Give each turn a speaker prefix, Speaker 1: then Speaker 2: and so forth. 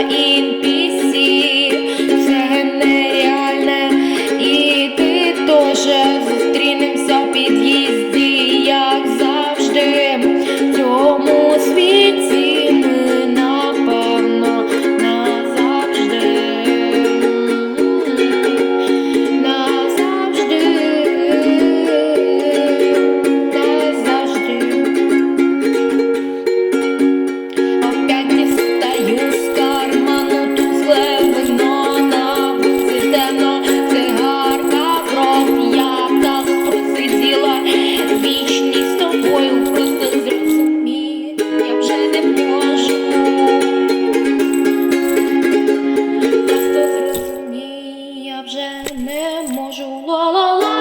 Speaker 1: إلى тобою просто зрозумів, я вже не можу. Просто зрозумів, я вже не можу. Ла-ла-ла.